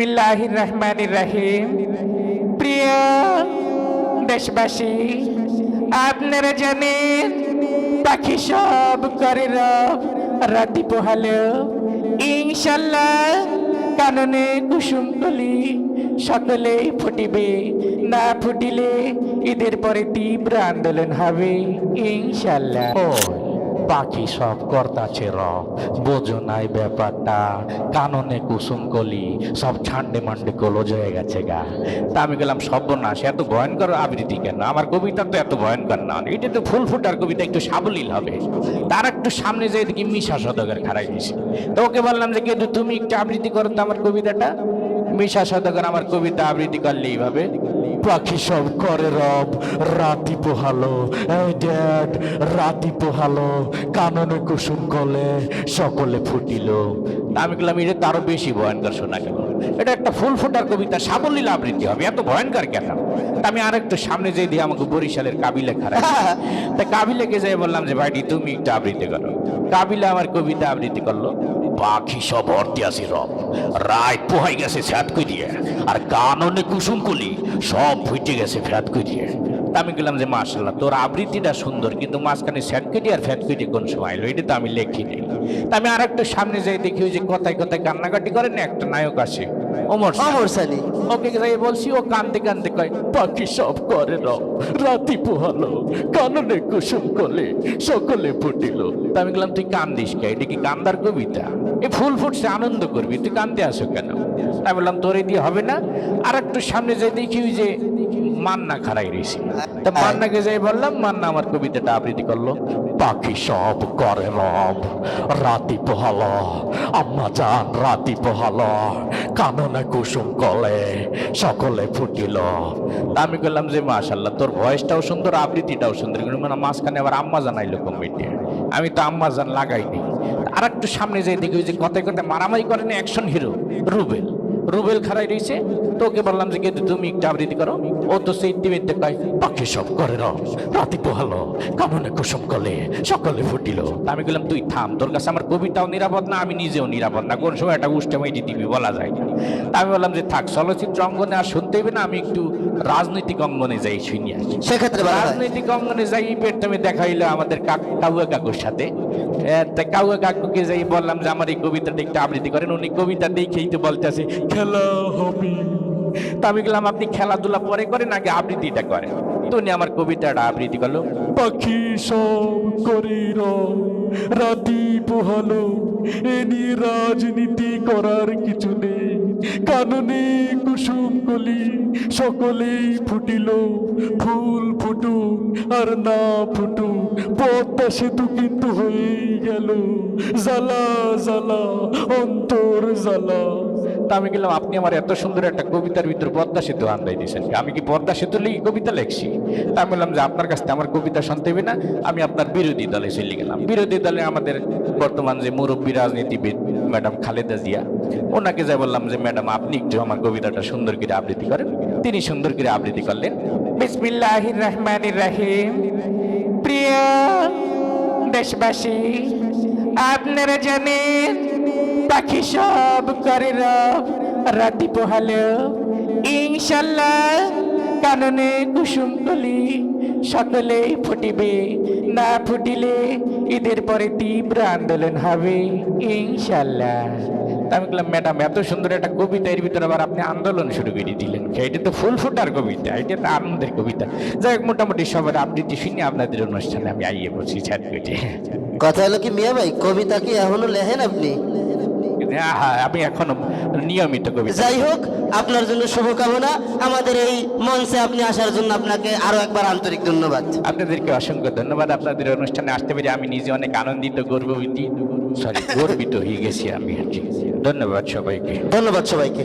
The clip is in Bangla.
বিসমিল্লাহির রহমানির রহিম প্রিয় দেশবাসী, আপনারা জানেন পাখি সব করে রব রাতি পোহালো। ইনশাল্লাহ কাননে কুসুম কলি সকলেই ফুটিবে, না ফুটিলে ঈদের পরে তীব্র আন্দোলন হবে, ইনশাল্লাহ। পাখি সব কর্তাছে র বোঝো নাই ব্যাপারটা। কাননে কুসুম কলি, সব ছান্ডে মান্ডে কলজ হয়ে গেছে গা। তা আমি গেলাম সর্বনাশ, এত ভয়ঙ্কর আবৃত্তি কেন? আমার কবিতা তো এত ভয়ঙ্কর না এটা তো ফুল ফুটার কবিতা, একটু সাবলীল হবে। তার একটু সামনে যেয়ে দেখি মিশা সদকের খারাই দিছি তো ওকে বললাম যে কিন্তু তুমি একটু আবৃত্তি করো তো আমার কবিতাটা। মিশা সদকের আমার কবিতা আবৃত্তি করলে এইভাবে। পাখি সব করে রব রাতি পোহালো ড্যাড রাতি পোহালো কাননে কুসুম কলে সকলে ফুটিল। আমি বললাম এটা তো আরও বেশি ভয়ঙ্কর শোনা গেল। এটা একটা ফুল ফোটার কবিতা সাবলীল আবৃত্তি হবে এত ভয়ঙ্কর কেন? তা আমি আরেকটু সামনে যেয়ে দিয়ে আমাকে বরিশালের কাবিলে খারাপ তা কাবিলেকে যাই বললাম যে ভাইটি তুমি একটু আবৃত্তি করো। কাবিলে আমার কবিতা আবৃত্তি করল। পাখি সব অর্থে আসি রব। রায় পোহাই গেছে ফ্যাত দিয়ে, আর কাননে কুসুম কলি সব ফুটে গেছে ফ্যাত দিয়ে। আমি গেলাম যে মাসাল্লাহ তোর আবৃত্তিটা সুন্দর, কিন্তু মাঝখানে স্যাট কেটে আর ফ্যাট কেটে কোন সময় এলো এটা তো আমি লেখিনি তা আমি আর একটু সামনে যাই দেখি, ওই যে কথায় কথায় কান্নাকাটি করেন একটা নায়ক আসে। শাহ। অমর সানি। ওকে যাই বলছি? ও কান্দতে কান্দতে কয় পাখি সব করে রব রাতি পোহালো কাননে কুসুম কলে সকলে ফুটিল। তা আমি গেলাম তুই কান্দিস কে? এটা কি কান্দার কবিতা? এ ফুল ফুটছে আনন্দ করবি তুই কান্দতে আসো কেন? তাই বললাম তোর দিয়ে হবে না আর একটু সামনে যাই দেখি যে মান্না খারাই রয়েছি। তা মান্নাকে যাই বললাম মান্না আমার কবিতাটা আবৃত্তি করল। পাখি সব করে রব। রাতি পোহাল, আম্মা যান, রাতি পোহাল। কাননে কুসুম কলে সকলে ফুটিল। আমি বললাম যে মাশাল্লাহ তোর ভয়েসটাও সুন্দর, আবৃত্তিটাও সুন্দর। কিন্তু মানে মাঝখানে আবার আম্মা জানাইলো কমিটি আমি তো আম্মা জান লাগাইনি। আর একটু সামনে যাই দেখি যে কথায় কথায় মারামারি করেন অ্যাকশন হিরো, রুবেল। রুবেল খারাই রয়েছে তোকে বললাম যে কিন্তু তুমি একটু আবৃত্তি করো। ও তো সেই টিভিতে কয় পাখি সব করে রাতি পোহালো কাননে কুসুম কলে সকলে ফুটিল। আমি বললাম তুই থাম তোর কাছে আমার কবিতাও নিরাপদ না আমি নিজেও নিরাপদ না। কোন সময় একটা উষ্টেমাইটি দিবি বলা যায় আমি বললাম যে থাক চলচ্চিত্র অঙ্গনে আর শুনতে হবে না আমি একটু রাজনৈতিক অঙ্গনে যাই শুনি আসি। সেক্ষেত্রে রাজনৈতিক অঙ্গনে যাই পেটটামে দেখা হইল আমাদের কাক- কাউয়া কাকুর সাথে। কাউয়া কাকুকে যাই বললাম যে আমার এই কবিতাটা একটু আবৃত্তি করেন। উনি কবিতা দেখেই তো বলতে আছে খেলা হবে তা আমি গেলাম আপনি খেলাধুলা পরে করেন আগে আবৃত্তিটা করেন? তো উনি আমার কবিতাটা আবৃত্তি করল। পাখি সব করি রাতি পোহালো এ নিয়ে রাজনীতি করার কিছু নেই। কাননে কুসুম কলি সকলেই ফুটিল ফুল ফুটুক আর না ফুটুক। পদ্মা সেতু কিন্তু হয়ে গেল জ্বালা জ্বালা অন্তর জ্বালা। তা আমি গেলাম, আপনি আমার এত সুন্দর একটা কবিতার ভিতরে পদ্মা সেতু আন্দাই দিয়েছেন। আমি কি পদ্মা সেতু লিখে কবিতা লেখছি? তা আমি বললাম যে আপনার কাছ থেকে আমার কবিতা শুনতে হবে না, আমি আপনার বিরোধী দলে চলে গেলাম। বিরোধী দলে আমাদের বর্তমান যে মুরব্বী রাজনীতিবিদ ম্যাডাম খালেদা জিয়া, ওনাকে যাই বললাম যে, ম্যাডাম, আপনি একটু আমার কবিতাটা সুন্দর করে আবৃত্তি করেন। তিনি সুন্দর করে আবৃত্তি করলেন। বিসমিল্লাহির রহমানির রহিম। প্রিয় দেশবাসী আপনারা জানেন পাখি সব করে রাতি পোহালো ইনশাল্লাহ কাননে কুসুম কলি সকলেই ফুটিবে না ফুটিলে ঈদের পরে তীব্র আন্দোলন হবে ইনশাল্লাহ তা আমি বললাম, ম্যাডাম, এত সুন্দর একটা কবিতা, এর ভিতরে আবার আপনি আন্দোলন শুরু করে দিলেন এটা তো ফুল ফুটার কবিতা, এটা তো আনন্দের কবিতা। যাই হোক, মোটামুটি সবার আবৃত্তি শুনে আপনাদের অনুষ্ঠানে আমি আইয়ে বসি ছাড় কথা হলো কি মিয়া ভাই, কবিতা কি এখনও লেখেন আপনি? হ্যাঁ আমি এখনও নিয়মিত কবি যাই হোক আপনার জন্য শুভকামনা। আমাদের এই মঞ্চে আপনি আসার জন্য আপনাকে আরও একবার আন্তরিক ধন্যবাদ। আপনাদেরকে অসংখ্য ধন্যবাদ। আপনাদের অনুষ্ঠানে আসতে পেরে আমি নিজে অনেক আনন্দিত গর্বিত সরি গর্বিত হয়ে গেছি আমি ধন্যবাদ সবাইকে। ধন্যবাদ সবাইকে।